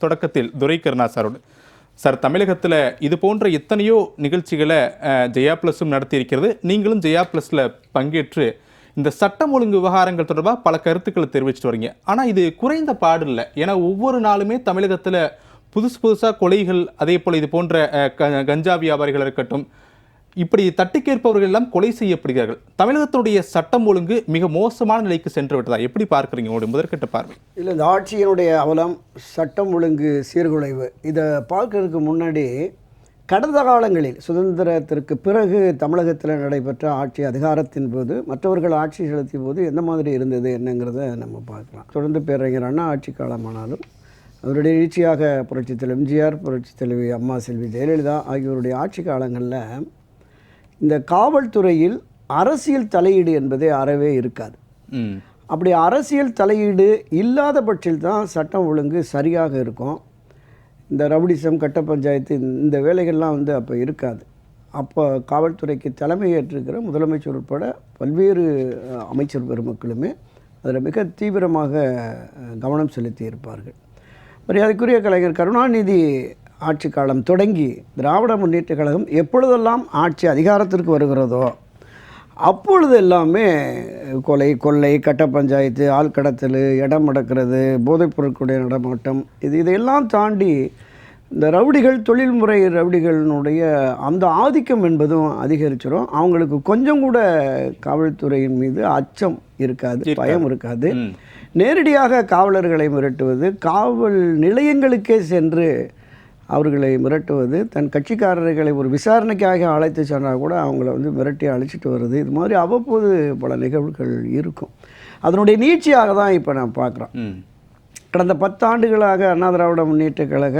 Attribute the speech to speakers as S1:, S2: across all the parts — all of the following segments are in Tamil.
S1: தொடக்கத்தில் துரை கருணா சாரோடு. சார் தமிழகத்தில் இது போன்ற எத்தனையோ நிகழ்ச்சிகளை ஜெயா ப்ளஸும் நடத்தியிருக்கிறது. நீங்களும் ஜெயா ப்ளஸில் பங்கேற்று இந்த சட்டம் ஒழுங்கு விவகாரங்கள் தொடர்பாக பல கருத்துக்களை தெரிவிச்சிட்டு வரீங்க. ஆனால் இது குறைந்த பாடு இல்லை ஏன்னா ஒவ்வொரு நாளுமே தமிழகத்தில் புதுசு புதுசாக கொலைகள் அதே போல் இது போன்ற க- கஞ்சா வியாபாரிகள் இருக்கட்டும் இப்படி தட்டி கேட்பவர்கள் எல்லாம் கொலை செய்யப்படுகிறார்கள். தமிழகத்தினுடைய சட்டம் ஒழுங்கு மிக மோசமான நிலைக்கு சென்று விட்டதா எப்படி பார்க்குறீங்க உங்களுடைய முதற்கட்ட பார்வை?
S2: இல்லை இந்த ஆட்சியினுடைய அவலம் சட்டம் ஒழுங்கு சீர்குலைவு இதை பார்க்கறதுக்கு முன்னாடி கடந்த காலங்களில் சுதந்திரத்திற்கு பிறகு தமிழகத்தில் நடைபெற்ற ஆட்சி அதிகாரத்தின் போது மற்றவர்கள் ஆட்சி செலுத்திய போது எந்த மாதிரி இருந்தது என்னங்கிறத நம்ம பார்க்கலாம். தொடர்ந்து பேரறிஞர் அண்ணா ஆட்சி காலமானாலும் அவருடைய எழுச்சியாக புரட்சி தலைவர் எம்ஜிஆர் புரட்சித் தலைவி அம்மா செல்வி ஜெயலலிதா ஆகியோருடைய ஆட்சி காலங்களில் இந்த காவல்துறையில் அரசியல் தலையீடு என்பதே அறவே இருக்காது. அப்படி அரசியல் தலையீடு இல்லாத பட்சத்தில் தான் சட்டம் ஒழுங்கு சரியாக இருக்கும். இந்த ரவுடிசம் கட்ட பஞ்சாயத்து இந்த வேலைகள்லாம் வந்து அப்போ இருக்காது. அப்போ காவல்துறைக்கு தலைமை ஏற்றிருக்கிற முதலமைச்சர் உட்பட பல்வேறு அமைச்சர் பெருமக்களுமே அதில் மிக தீவிரமாக கவனம் செலுத்தி இருப்பார்கள் மரியாதைக்குரிய கலைஞர் கருணாநிதி ஆட்சி காலம் தொடங்கி திராவிட முன்னேற்ற கழகம் எப்பொழுதெல்லாம் ஆட்சி அதிகாரத்திற்கு வருகிறதோ அப்பொழுது எல்லாமே கொலை கொள்ளை கட்ட பஞ்சாயத்து ஆள் கடத்தல் இடம் முடக்கிறது போதைப் பொருட்களுடைய நடமாட்டம் இது இதையெல்லாம் தாண்டி இந்த ரவுடிகள் தொழில்முறை ரவுடிகளினுடைய அந்த ஆதிக்கம் என்பதும் அதிகரிச்சிடும் அவங்களுக்கு கொஞ்சம் கூட காவல்துறையின் மீது அச்சம் இருக்காது பயம் இருக்காது. நேரடியாக காவலர்களை மிரட்டுவது காவல் நிலையங்களுக்கே சென்று அவர்களை மிரட்டுவது தன் கட்சிக்காரர்களை ஒரு விசாரணைக்காக அழைத்து சென்றால் கூட அவங்கள வந்து மிரட்டி அழைச்சிட்டு வருது. இது மாதிரி அவ்வப்போது பல நிகழ்வுகள் இருக்கும். அதனுடைய நீட்சியாக தான் இப்போ நான் பார்க்குறோம். கடந்த பத்தாண்டுகளாக அண்ணா திராவிட முன்னேற்ற கழக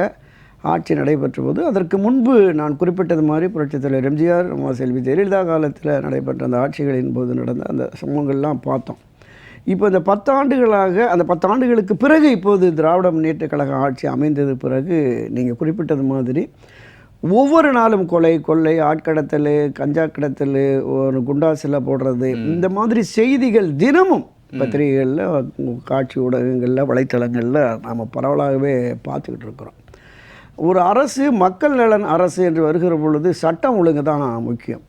S2: ஆட்சி நடைபெற்ற போது அதற்கு முன்பு நான் குறிப்பிட்டது மாதிரி புரட்சித் தலைவர் எம்ஜிஆர் செல்வி ஜெயலலிதா காலத்தில் நடைபெற்ற அந்த ஆட்சிகளின் போது நடந்த அந்த சம்பவங்கள்லாம் பார்த்தோம். இப்போ இந்த பத்தாண்டுகளாக அந்த பத்தாண்டுகளுக்கு பிறகு இப்போது திராவிட முன்னேற்ற கழக ஆட்சி அமைந்தது பிறகு நீங்கள் குறிப்பிட்டது மாதிரி ஒவ்வொரு நாளும் கொலை கொள்ளை ஆட்கடத்தல் கஞ்சா கடத்தல் ஒரு குண்டாசில் போடுறது இந்த மாதிரி செய்திகள் தினமும் பத்திரிகைகளில் காட்சி ஊடகங்களில் வலைத்தளங்களில் நாம் பரவலாகவே பார்த்துக்கிட்டு இருக்கிறோம். ஒரு அரசு மக்கள் நலன் அரசு என்று வருகிற பொழுது சட்டம் ஒழுங்கு தான் முக்கியம்.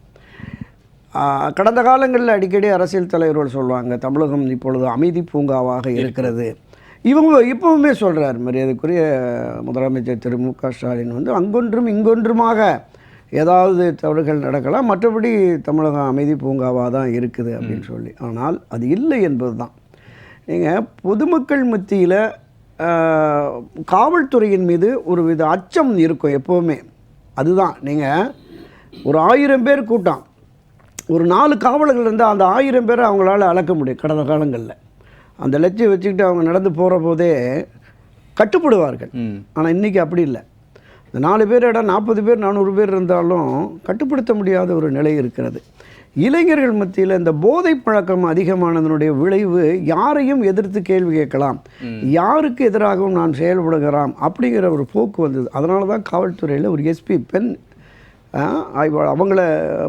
S2: கடந்த காலங்களில் அடிக்கடி அரசியல் தலைவர்கள் சொல்லுவாங்க தமிழகம் இப்பொழுது அமைதி பூங்காவாக இருக்கிறது. இவங்க இப்போவுமே சொல்கிறார் மரியாதைக்குரிய முதலமைச்சர் திரு மு க ஸ்டாலின் வந்து அங்கொன்றும் இங்கொன்றுமாக ஏதாவது தவறுகள் நடக்கலாம் மற்றபடி தமிழகம் அமைதி பூங்காவாக தான் இருக்குது அப்படின்னு சொல்லி. ஆனால் அது இல்லை என்பது தான் நீங்கள் பொதுமக்கள் மத்தியில் காவல்துறையின் மீது ஒரு வித அச்சம் இருக்கும் எப்போவுமே. அதுதான். நீங்கள் ஒரு ஆயிரம் பேர் கூட்டம் ஒரு நாலு காவலர்கள் இருந்தால் அந்த ஆயிரம் பேரை அவங்களால அளக்க முடியும் கடந்த காலங்களில். அந்த லட்சியம் வச்சுக்கிட்டு அவங்க நடந்து போகிற போதே கட்டுப்படுவார்கள். ஆனால் இன்றைக்கி அப்படி இல்லை. இந்த நாலு பேர் இடம் நாற்பது பேர் நானூறு பேர் இருந்தாலும் கட்டுப்படுத்த முடியாத ஒரு நிலை இருக்கிறது. இளைஞர்கள் மத்தியில் இந்த போதை பழக்கம் அதிகமானதனுடைய விளைவு யாரையும் எதிர்த்து கேள்வி கேட்கலாம். யாருக்கு எதிராகவும் நான் செயல்படுகிறோம் அப்படிங்கிற ஒரு போக்கு வந்தது. அதனால தான் காவல்துறையில் ஒரு எஸ்பி பெண் அவ- அவங்கள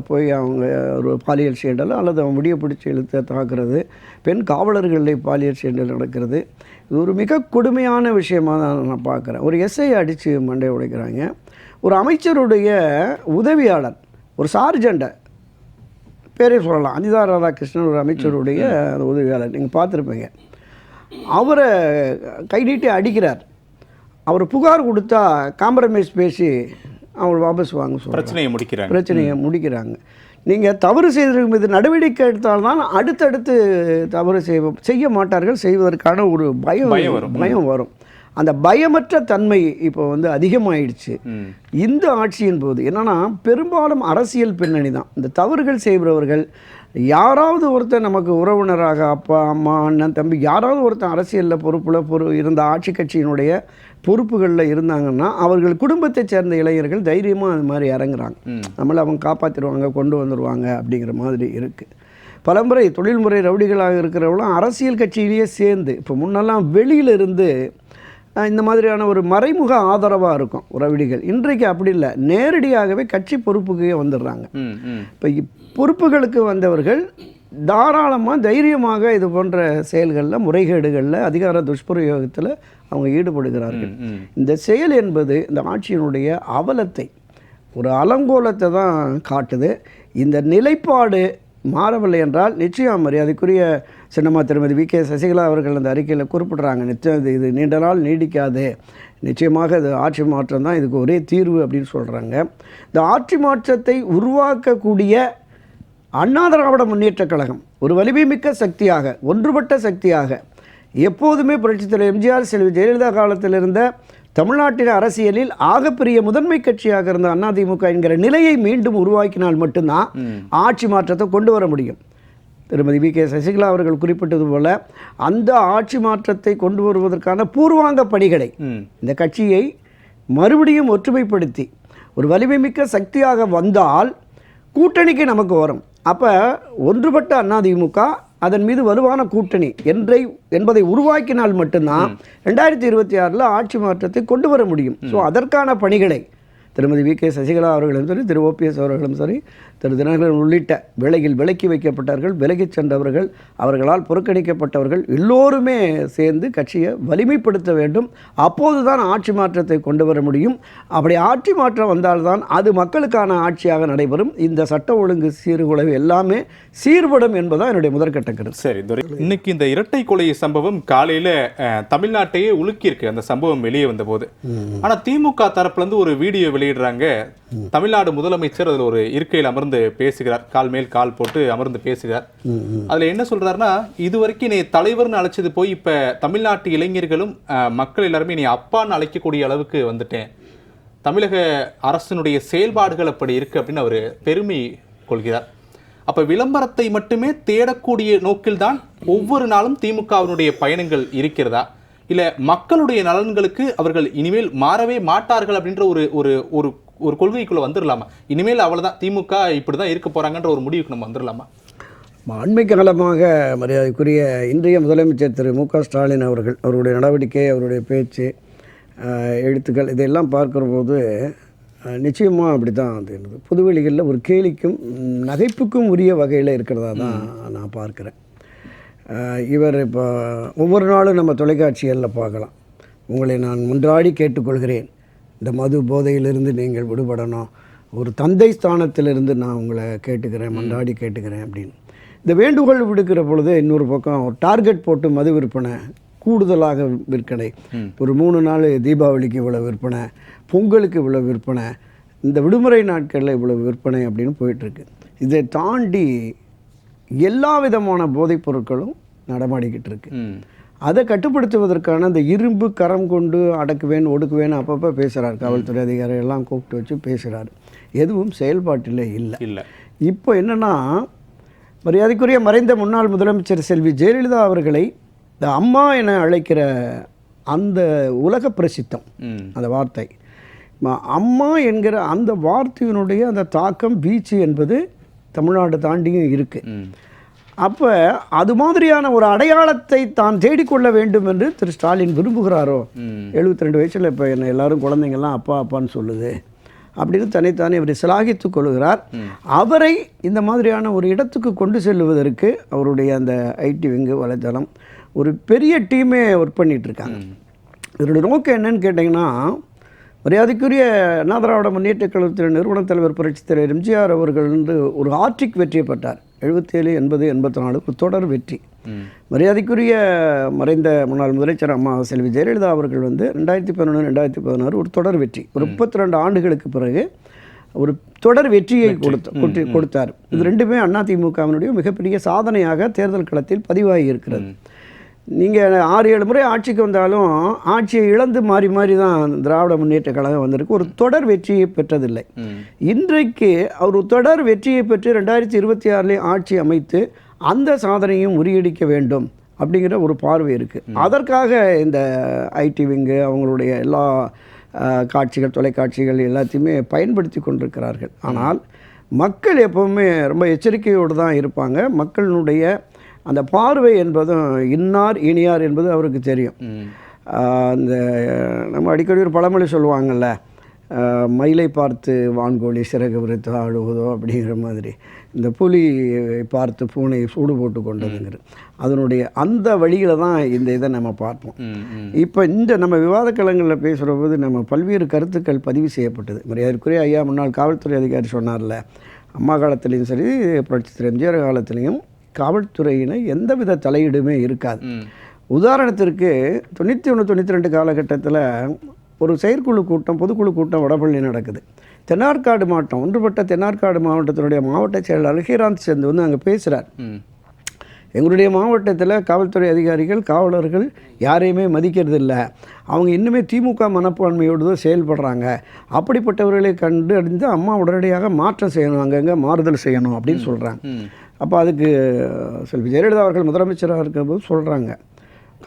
S2: போய் அவங்க ஒரு பாலியல் சீண்டல் அல்லது அவங்க முடிய பிடிச்சி இழுத்து தாக்குறது பெண் காவலர்களை பாலியல் சீண்டல் நடக்கிறது இது ஒரு மிக கொடுமையான விஷயமா தான் நான் பார்க்குறேன். ஒரு எஸ்ஐ அடித்து மண்டை உடைக்கிறாங்க. ஒரு அமைச்சருடைய உதவியாளர் ஒரு சார்ஜெண்ட்டை பேரே சொல்லலாம் அனிதா ராதாகிருஷ்ணன் ஒரு அமைச்சருடைய உதவியாளர் நீங்கள் பார்த்துருப்பீங்க. அவரை கை நீட்டி அடிக்கிறார். அவர் புகார் கொடுத்தா காம்ப்ரமைஸ் பேசி அவர் வாபஸ் வாங்க சொல்கிறார்
S1: பிரச்சனையை முடிக்கிறாங்க.
S2: பிரச்சனையை முடிக்கிறாங்க. நீங்கள் தவறு செய்தவர்கள் மீது நடவடிக்கை எடுத்தால்தான் அடுத்தடுத்து தவறு செய்ய செய்ய மாட்டார்கள். செய்வதற்கான ஒரு பயம்
S1: பயம் வரும்.
S2: பயம் வரும். அந்த பயமற்ற தன்மை இப்போ வந்து அதிகமாயிடுச்சு. இந்த ஆட்சியின் போது என்னன்னா பெரும்பாலும் அரசியல் பின்னணி தான். இந்த தவறுகள் செய்கிறவர்கள் யாராவது ஒருத்தர் நமக்கு உறவினராக அப்பா அம்மா அண்ணன் தம்பி யாராவது ஒருத்தன் அரசியலில் பொறுப்பில் பொறு இருந்த ஆட்சி கட்சியினுடைய பொறுப்புகளில் இருந்தாங்கன்னா அவர்கள் குடும்பத்தைச் சேர்ந்த இளைஞர்கள் தைரியமாக அது மாதிரி இறங்குறாங்க.
S1: நம்மளை
S2: அவங்க காப்பாற்றிடுவாங்க கொண்டு வந்துடுவாங்க அப்படிங்கிற மாதிரி இருக்குது பலமுறை தொழில்முறை ரவுடிகளாக இருக்கிறவங்களும் அரசியல் கட்சியிலேயே சேர்ந்து இப்போ முன்னெல்லாம் வெளியில இருந்து இந்த மாதிரியான ஒரு மறைமுக ஆதரவாக இருக்கும் ரவுடிகள். இன்றைக்கு அப்படி இல்லை. நேரடியாகவே கட்சி பொறுப்புக்கே வந்துடுறாங்க. இப்போ பொறுப்புகளுக்கு வந்தவர்கள் தாராளமாக தைரியமாக இது போன்ற செயல்களில் முறைகேடுகளில் அதிகார துஷ்பிரயோகத்தில் அவங்க ஈடுபடுகிறார்கள். இந்த செயல் என்பது இந்த ஆட்சியினுடைய அவலத்தை ஒரு அலங்கோலத்தை தான் காட்டுது. இந்த நிலைப்பாடு மாறவில்லை என்றால் நிச்சயம் மரியாதைக்குரிய சின்னம்மா திருமதி வி. கே. சசிகலா அவர்கள் அந்த அறிக்கையில் குறிப்பிட்றாங்க நிச்சயம் இது இது நீண்ட நாள் நீடிக்காது. நிச்சயமாக இது ஆட்சி மாற்றம் தான் இதுக்கு ஒரே தீர்வு அப்படின்னு சொல்கிறாங்க இந்த ஆட்சி மாற்றத்தை உருவாக்கக்கூடிய அண்ணா திராவிட முன்னேற்றக் கழகம் ஒரு வலிமை மிக்க சக்தியாக ஒன்றுபட்ட சக்தியாக எப்போதுமே புரட்சித் தலைவர் எம்ஜிஆர் செல்வி ஜெயலலிதா காலத்தில் இருந்த தமிழ்நாட்டின் அரசியலில் ஆகப்பெரிய முதன்மை கட்சியாக இருந்த அதிமுக என்கிற நிலையை மீண்டும் உருவாக்கினால் மட்டும்தான் ஆட்சி மாற்றத்தை கொண்டு வர முடியும். திருமதி வி. கே. சசிகலா அவர்கள் குறிப்பிட்டது போல அந்த ஆட்சி மாற்றத்தை கொண்டு வருவதற்கான பூர்வாங்க பணிகளை இந்த கட்சியை மறுபடியும் ஒற்றுமைப்படுத்தி ஒரு வலிமை மிக்க சக்தியாக வந்தால் கூட்டணிக்கு நமக்கு வரும். அப்போ ஒன்றுபட்ட அதிமுக அதன் மீது வலுவான கூட்டணி என்றை என்பதை உருவாக்கினால் மட்டும்தான் ரெண்டாயிரத்தி இருபத்தி ஆறில் ஆட்சி மாற்றத்தை கொண்டு வர முடியும். ஸோ அதற்கான பணிகளை திருமதி வி கே சசிகலா அவர்களும் சரி திரு ஓபிஎஸ் அவர்களும் சரி திரு தினகரன் உள்ளிட்ட விலையில் விலக்கி வைக்கப்பட்டார்கள் விலகிச் சென்றவர்கள் அவர்களால் புறக்கணிக்கப்பட்டவர்கள் எல்லோருமே சேர்ந்து கட்சியை வலிமைப்படுத்த வேண்டும். அப்போதுதான் ஆட்சி மாற்றத்தை கொண்டு வர முடியும். அப்படி ஆட்சி மாற்றம் வந்தால்தான் அது மக்களுக்கான ஆட்சியாக நடைபெறும். இந்த சட்ட ஒழுங்கு சீர்குலைவு எல்லாமே சீர்படும் என்பதுதான் என்னுடைய முதற்கட்ட கருத்து.
S1: சரி துரை இன்னைக்கு இந்த இரட்டை கொலை சம்பவம் காலையில தமிழ்நாட்டையே உலுக்கியிருக்கு. அந்த சம்பவம் வெளியே வந்தபோது. ஆனா திமுக தரப்புல இருந்து ஒரு வீடியோ வெளியிடுறாங்க. தமிழ்நாடு முதலமைச்சர் அதில் ஒரு இருக்கையில் அமர்ந்து பேசுகிறார். கால் மேல் கால் போட்டு அமர்ந்து பேசுகிறார். அதில் என்ன சொல்றாருன்னா இதுவரைக்கும் நீ தலைவர்னு அழைச்சது போய் இப்ப தமிழ்நாட்டு இளைஞர்களும் மக்கள் எல்லாருமே நீ அப்பான்னு அழைக்கக்கூடிய அளவுக்கு வந்துட்டேன். தமிழக அரசினுடைய செயல்பாடுகள் அப்படி இருக்கு அப்படின்னு அவர் பெருமை கொள்கிறார். அப்ப விளம்பரத்தை மட்டுமே தேடக்கூடிய நோக்கில்தான் ஒவ்வொரு நாளும் திமுகவினுடைய பயணங்கள் இருக்கிறதா? இல்ல மக்களுடைய நலன்களுக்கு அவர்கள் இனிமேல் மாறவே மாட்டார்கள் அப்படின்ற ஒரு ஒரு ஒரு ஒரு கொள்கைக்குள்ள வந்துடலாமா இனிமேல் அவ்வளவுதான் திமுக இப்படிதான் இருக்க போறாங்கன்ற ஒரு முடிவுக்கு நம்ம வந்துடலாமா
S2: அண்மை காலமாக மரியாதைக்குரிய இன்றைய முதலமைச்சர் திரு மு க ஸ்டாலின் அவர்கள் அவருடைய நடவடிக்கை அவருடைய பேச்சு எழுத்துக்கள் இதையெல்லாம் பார்க்கிற போது நிச்சயமாக அப்படி தான் அது இருந்தது பொதுவெளிகளில் ஒரு கேலிக்கும் நகைப்புக்கும் உரிய வகையில் இருக்கிறதா தான் நான் பார்க்குறேன். இவர் இப்போ ஒவ்வொரு நாளும் நம்ம தொலைக்காட்சிகளில் பார்க்கலாம். உங்களை நான் முன்றாடி கேட்டுக்கொள்கிறேன். இந்த மது போதையிலிருந்து நீங்கள் விடுபடணும். ஒரு தந்தை ஸ்தானத்திலிருந்து நான் உங்களை கேட்டுக்கிறேன் மன்றாடி கேட்டுக்கிறேன் அப்படின்னு. இந்த வேண்டுகோள் விடுக்கிற பொழுது இன்னொரு பக்கம் ஒரு டார்கெட் போட்டு மது விற்பனை கூடுதலாக விற்பனை ஒரு மூணு நாள் தீபாவளிக்கு இவ்வளோ விற்பனை பொங்கலுக்கு இவ்வளோ விற்பனை இந்த விடுமுறை நாட்களில் இவ்வளோ விற்பனை அப்படின்னு போயிட்டுருக்கு. இதை தாண்டி எல்லா விதமான போதைப் பொருட்களும் நடமாடிக்கிட்டு இருக்கு. அதை கட்டுப்படுத்துவதற்கான அந்த இரும்பு கரம் கொண்டு அடக்குவேன் ஒடுக்குவேன் அப்பப்போ பேசுகிறார் காவல்துறை அதிகாரி எல்லாம் கூப்பிட்டு வச்சு பேசுகிறார் எதுவும் செயல்பாட்டில் இல்லை.
S1: இல்ல.
S2: இப்போ என்னன்னா மரியாதைக்குரிய மறைந்த முன்னாள் முதலமைச்சர் செல்வி ஜெயலலிதா அவர்களை இந்த அம்மா என அழைக்கிற அந்த உலக பிரசித்தம் அந்த வார்த்தை. அம்மா என்கிற அந்த வார்த்தையினுடைய அந்த தாக்கம் வீச்சு என்பது தமிழ்நாடு தாண்டியும் இருக்குது அப்போ அது மாதிரியான ஒரு அடையாளத்தை தான் தேடிக்கொள்ள வேண்டும் என்று திரு ஸ்டாலின் விரும்புகிறாரோ? எழுபத்தி ரெண்டு வயசில் இப்போ என்ன எல்லாரும் குழந்தைங்கள்லாம் அப்பா அப்பான்னு சொல்லுது. அப்படின்னு தன்னைத்தானே அவர் சிலாகித்துக் கொள்கிறார். அவரை இந்த மாதிரியான ஒரு இடத்துக்கு கொண்டு செல்லுவதற்கு அவருடைய அந்த ஐடி விங்கு வலைத்தளம் ஒரு பெரிய டீமே ஒர்க் பண்ணிட்டு இருக்காங்க. இதனுடைய நோக்கம் என்னன்னு கேட்டிங்கன்னா மரியாதைக்குரிய அண்ணா திராவிட முன்னேற்ற கழகத்தின் நிறுவன தலைவர் புரட்சித் தலைவர் எம்ஜிஆர் அவர்கள் வந்து ஒரு ஆர்டிக் வெற்றியை பெற்றார். எழுபத்தேழு எண்பது எண்பத்தி நாலு ஒரு தொடர் வெற்றி மரியாதைக்குரிய மறைந்த முன்னாள் முதலமைச்சர் அம்மா செல்வி ஜெயலலிதா அவர்கள் வந்து ரெண்டாயிரத்தி பதினொன்று ரெண்டாயிரத்தி பதினாறு ஒரு தொடர் வெற்றி. ஒரு முப்பத்தி ரெண்டு ஆண்டுகளுக்கு பிறகு ஒரு தொடர் வெற்றியை கொடுத்த கொடுத்து- கொடுத்தார். இது ரெண்டுமே அதிமுகவினுடைய மிகப்பெரிய சாதனையாக தேர்தல் களத்தில் பதிவாகி இருக்கிறது. நீங்கள் ஆறு ஏழு முறை ஆட்சிக்கு வந்தாலும் ஆட்சியை இழந்து மாறி மாறி தான் திராவிட முன்னேற்ற கழகம் வந்திருக்கு. ஒரு தொடர் வெற்றியை பெற்றதில்லை. இன்றைக்கு அவர் தொடர் வெற்றியை பெற்று ரெண்டாயிரத்தி இருபத்தி ஆறிலே ஆட்சி அமைத்து அந்த சாதனையும் முறியடிக்க வேண்டும் அப்படிங்கிற ஒரு பார்வை இருக்குது அதற்காக இந்த ஐடி விங்கு அவங்களுடைய எல்லா காட்சிகள் தொலைக்காட்சிகள் எல்லாத்தையுமே பயன்படுத்தி கொண்டிருக்கிறார்கள். ஆனால் மக்கள் எப்பவுமே ரொம்ப எச்சரிக்கையோடு தான் இருப்பாங்க. மக்களினுடைய அந்த பார்வை என்பதும் இன்னார் இனியார் என்பது அவருக்கு தெரியும். அந்த நம்ம அடிக்கடி ஒரு பழமொழி சொல்லுவாங்கல்ல அஹ், மயிலை பார்த்து வான்கோழி சிறகு விரித்து ஆடுவதோ அப்படிங்கிற மாதிரி. இந்த புலி பார்த்து பூனை சூடு போட்டு கொண்டதுங்கிறது அதனுடைய அந்த வழியில் தான் இந்த இதை நம்ம பார்ப்போம். இப்போ இந்த நம்ம விவாத களங்களில் பேசுகிற போது நம்ம பல்வேறு கருத்துக்கள் பதிவு செய்யப்பட்டது. மரியாதைக்குரிய ஐயா முன்னாள் காவல்துறை அதிகாரி சொன்னார்ல அம்மா காலத்துலேயும் சரி புரட்சி எம்ஜிஆர் காலத்துலேயும் காவல்துறையினை எந்தவித தலையீடுமே இருக்காது. உதாரணத்திற்கு தொண்ணூற்றி ஒன்று தொண்ணூற்றி ரெண்டு காலகட்டத்தில் ஒரு செயற்குழு கூட்டம் பொதுக்குழு கூட்டம் வடபள்ளி நடக்குது. தென்னார்காடு மாவட்டம் ஒன்றுபட்ட தென்னார்காடு மாவட்டத்தினுடைய மாவட்ட செயலாளர் ஹீராந்த் சேர்ந்து வந்து அங்கே பேசுகிறார். எங்களுடைய மாவட்டத்தில் காவல்துறை அதிகாரிகள் காவலர்கள் யாரையுமே மதிக்கிறது இல்ல அவங்க இன்னுமே திமுக மனப்பான்மையோடு தான் செயல்படுறாங்க. அப்படிப்பட்டவர்களை கண்டு அறிந்து அம்மா உடனடியாக மாற்றம் செய்யணும் அங்கங்கே மாறுதல் செய்யணும் அப்படின்னு சொல்கிறாங்க. அப்போ அதுக்கு செல்வி ஜெயலலிதா அவர்கள் முதலமைச்சராக இருக்கும்போது சொல்கிறாங்க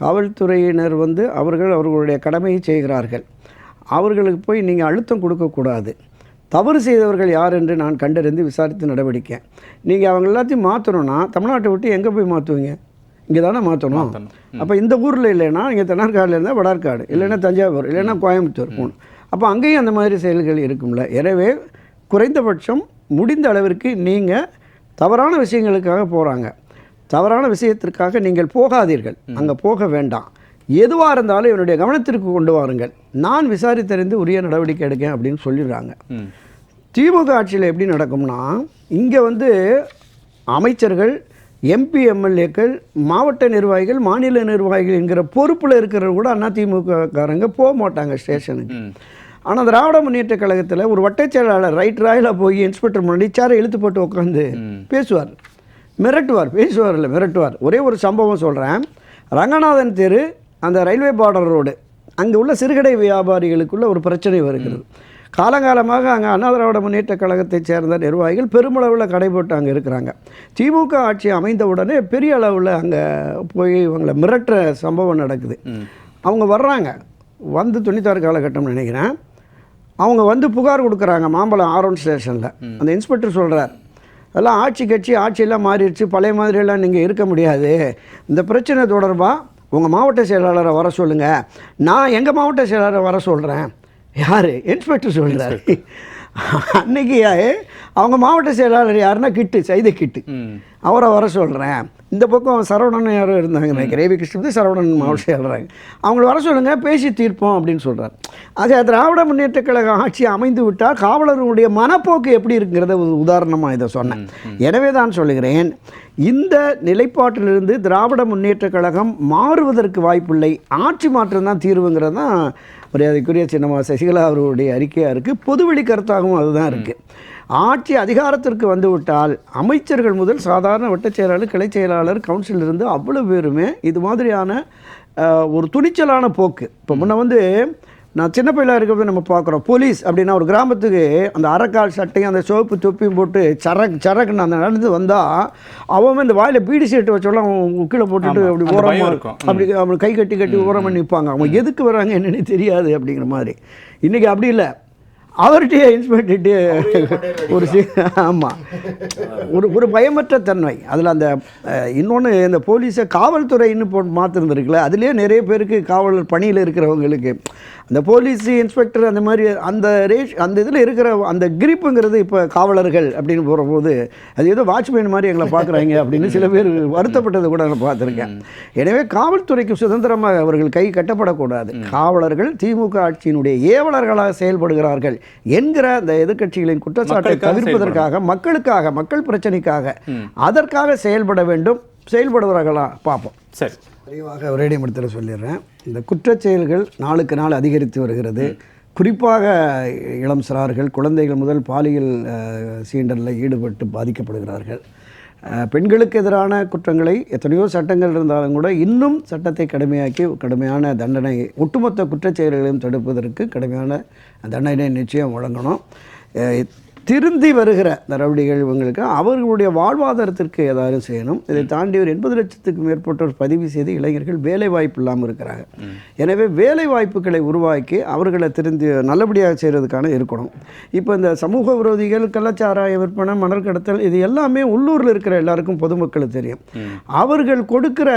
S2: காவல்துறையினர் வந்து அவர்கள் அவர்களுடைய கடமையை செய்கிறார்கள். அவர்களுக்கு போய் நீங்கள் அழுத்தம் கொடுக்கக்கூடாது தவறு செய்தவர்கள் யார் என்று நான் கண்டறிந்து விசாரித்து நடவடிக்கை. நீங்கள் அவங்க எல்லாத்தையும் மாற்றணும்னா தமிழ்நாட்டை விட்டு எங்கே போய் மாற்றுவீங்க இங்கே தானே மாற்றணும். அப்போ இந்த ஊரில் இல்லைன்னா இங்கே தென்னார்காடில் இருந்தால் வடார்காடு இல்லைன்னா தஞ்சாவூர் இல்லைன்னா கோயம்புத்தூர் போகணும். அப்போ அங்கேயும் அந்த மாதிரி செயல்கள் இருக்கும்ல. எனவே குறைந்தபட்சம் முடிந்த அளவிற்கு நீங்கள் தவறான விஷயங்களுக்காக போகிறாங்க தவறான விஷயத்திற்காக நீங்கள் போகாதீர்கள். அங்கே போக வேண்டாம். எதுவாக இருந்தாலும் என்னுடைய கவனத்திற்கு கொண்டு வாருங்கள். நான் விசாரித்தறிந்து உரிய நடவடிக்கை எடுக்கேன் அப்படின்னு சொல்லிடுறாங்க. திமுக ஆட்சியில் எப்படி நடக்கும்னா இங்கே வந்து அமைச்சர்கள் எம்பி எம்எல்ஏக்கள் மாவட்ட நிர்வாகிகள் மாநில நிர்வாகிகள் என்கிற பொறுப்பில் இருக்கிறவங்க கூட அண்ணா திமுககாரங்க போக மாட்டாங்க ஸ்டேஷனுக்கு. ஆனால் திராவிட முன்னேற்ற கழகத்தில் ஒரு வட்டச் செயலாளர் ரைட் ராயில் போய் இன்ஸ்பெக்டர் முன்னாடி சேரை இழுத்து போட்டு உட்காந்து பேசுவார். மிரட்டுவார் பேசுவார் இல்லை மிரட்டுவார். ஒரே ஒரு சம்பவம் சொல்கிறேன் ரங்கநாதன் தெரு அந்த ரயில்வே பார்டர் ரோடு அங்கே உள்ள சிறுகடை வியாபாரிகளுக்குள்ள ஒரு பிரச்சனை வருகிறது. காலங்காலமாக அங்கே அண்ணா திராவிட முன்னேற்ற கழகத்தைச் சேர்ந்த நிர்வாகிகள் பெருமளவில் கடை போட்டு அங்கே இருக்கிறாங்க. திமுக ஆட்சி அமைந்த உடனே பெரிய அளவில் அங்கே போய் இவங்களை மிரட்டுற சம்பவம் நடக்குது. அவங்க வர்றாங்க. வந்து தொண்ணூத்தாறு காலகட்டம் நினைக்கிறேன். அவங்க வந்து புகார் கொடுக்குறாங்க மாம்பழம் ஆரோன் ஸ்டேஷனில். அந்த இன்ஸ்பெக்டர் சொல்கிறார் எல்லாம் ஆட்சி கட்சி ஆட்சியெல்லாம் மாறிடுச்சு பழைய மாதிரியெல்லாம் நீங்கள் இருக்க முடியாது. இந்த பிரச்சனை தொடர்பாக உங்கள் மாவட்ட செயலாளரை வர சொல்லுங்கள் நான் எங்கள் மாவட்ட செயலாளரை வர சொல்கிறேன் யார்? இன்ஸ்பெக்டர் சொல்கிறாரு அன்னைக்கு அவங்க மாவட்ட செயலாளர் யாருன்னா கிட்டு சைதை கிட்டு. அவரை வர சொல்கிறேன் இந்த பக்கம் சரவணன் யாரோ இருந்தாங்க நினைக்கிறேன். ரேவி கிருஷ்ணபதி சரவணன் மாவட்ட செயலராங்க அவங்கள வர சொல்லுங்கள் பேசி தீர்ப்போம் அப்படின்னு சொல்கிறார் ஆக திராவிட முன்னேற்ற கழக ஆட்சி அமைந்து விட்டால் காவலர்களுடைய மனப்போக்கு எப்படி இருக்குங்கிறத ஒரு உதாரணமாக இதை சொன்னேன். எனவே தான் சொல்லுகிறேன் இந்த நிலைப்பாட்டிலிருந்து திராவிட முன்னேற்ற கழகம் மாறுவதற்கு வாய்ப்பில்லை. ஆட்சி மாற்றம் தான் தீர்வுங்கிறது தான் மரியாதைக்குரிய சின்னம்மா சசிகலா அவர்களுடைய அறிக்கையாக இருக்குது பொதுவெளி கருத்தாகவும் அதுதான் இருக்குது ஆட்சி அதிகாரத்திற்கு வந்துவிட்டால் அமைச்சர்கள் முதல் சாதாரண வட்டச் செயலாளர் கிளைச் செயலாளர் கவுன்சில் இருந்து அவ்வளவு பேருமே இது மாதிரியான ஒரு துணிச்சலான போக்கு. இப்போ முன்ன வந்து நான் சின்ன பையலாக இருக்கிறது நம்ம பார்க்குறோம். போலீஸ் அப்படின்னா ஒரு கிராமத்துக்கு அந்த அரைக்கால் சட்டையும் அந்த சிவப்பு தொப்பியும் போட்டு சரக் சரக்குன்னு அந்த நடந்து வந்தால் அவன் இந்த வாயில் பீடி சீட்டு வச்சோல்லாம் அவன் கீழே போட்டுட்டு அப்படி ஓரமாக
S1: இருக்கும்.
S2: அப்படி அவங்க கை கட்டி கட்டி ஓரமாக நிற்பாங்க அவங்க எதுக்கு வராங்க என்னன்னு தெரியாது அப்படிங்கிற மாதிரி. இன்றைக்கி அப்படி இல்லை. அவர்கிட்டயே இன்ஸ்பெக்டர்கிட்டே ஒரு சி ஆமாம் ஒரு ஒரு பயமற்ற தன்மை. அதில் அந்த இன்னொன்று இந்த போலீஸை காவல்துறைன்னு போட்டு மாற்றிருந்துருக்குல்ல அதுலேயே நிறைய பேருக்கு காவலர் பணியில் இருக்கிறவங்களுக்கு அந்த போலீஸ் இன்ஸ்பெக்டர் அந்த மாதிரி அந்த ரேஷ் அந்த இதில் இருக்கிற அந்த கிரிப்புங்கிறது இப்போ காவலர்கள் அப்படின்னு போகிறபோது அது ஏதோ வாட்ச்மேன் மாதிரி எங்களை பார்க்குறாங்க அப்படின்னு சில பேர் வருத்தப்பட்டதை கூட நான் பார்த்துருக்கேன். எனவே காவல்துறைக்கு சுதந்திரமாக அவர்கள் கை கட்டப்படக்கூடாது. காவலர்கள் திமுக ஆட்சியினுடைய ஏவலர்களாக செயல்படுகிறார்கள் என்கிற அந்த எதிர்க்கட்சிகளின் குற்றச்சாட்டை தவிர்ப்பதற்காக மக்களுக்காக மக்கள் பிரச்சனைக்காக அதற்காக செயல்பட வேண்டும். செயல்படுவார்களா பார்ப்போம்.
S1: சரி.
S2: தெளிவாக ஒரேடி மடத்தில் சொல்லிடுறேன். இந்த குற்றச்செயல்கள் நாளுக்கு நாள் அதிகரித்து வருகிறது. குறிப்பாக இளம் சிறார்கள் குழந்தைகள் முதல் பாலியல் சீண்டரில் சீண்டலில் ஈடுபட்டு பாதிக்கப்படுகிறார்கள். பெண்களுக்கு எதிரான குற்றங்களை எத்தனையோ சட்டங்கள் இருந்தாலும் கூட இன்னும் சட்டத்தை கடுமையாக்கி கடுமையான தண்டனை ஒட்டுமொத்த குற்றச்செயல்களையும் தடுப்பதற்கு கடுமையான தண்டனை நிச்சயம் வழங்கணும். திருந்தி வருகிற இந்த ரவுடிகள் இவங்களுக்கு. அவர்களுடைய வாழ்வாதாரத்திற்கு ஏதாவது செய்யணும். இதை தாண்டி ஒரு எண்பது லட்சத்துக்கு மேற்பட்டோர் பதிவு செய்து இளைஞர்கள் வேலை வாய்ப்பு இல்லாமல் இருக்கிறாங்க எனவே வேலை வாய்ப்புகளை உருவாக்கி அவர்களை திருந்தி நல்லபடியாக செய்கிறதுக்கான இருக்கணும். இப்போ இந்த சமூக விரோதிகள் கள்ளச்சாராய விற்பனை மணல் கடத்தல் இது எல்லாமே உள்ளூரில் இருக்கிற எல்லாருக்கும் பொதுமக்களுக்கு தெரியும். அவர்கள் கொடுக்கிற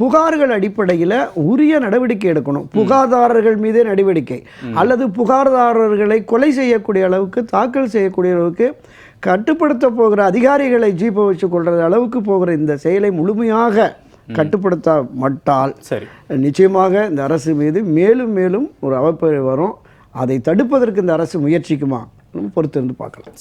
S2: புகார்கள் அடிப்படையில் உரிய நடவடிக்கை எடுக்கணும். புகார்தாரர்கள் மீதே நடவடிக்கை. அல்லது புகார்தாரர்களை கொலை செய்யக்கூடிய அளவுக்கு தாக்கல் செய்யக்கூடிய அளவுக்கு கட்டுப்படுத்த போகிற அதிகாரிகளை ஜீப்பை வச்சு கொள்கிற அளவுக்கு போகிற இந்த செயலை முழுமையாக கட்டுப்படுத்த மட்டால்
S1: சரி.
S2: நிச்சயமாக இந்த அரசு மீது மேலும் மேலும் ஒரு அவப்பெயர் வரும். அதை தடுப்பதற்கு இந்த அரசு முயற்சிக்குமா? பொறுத்திருந்து பார்க்கலாம்.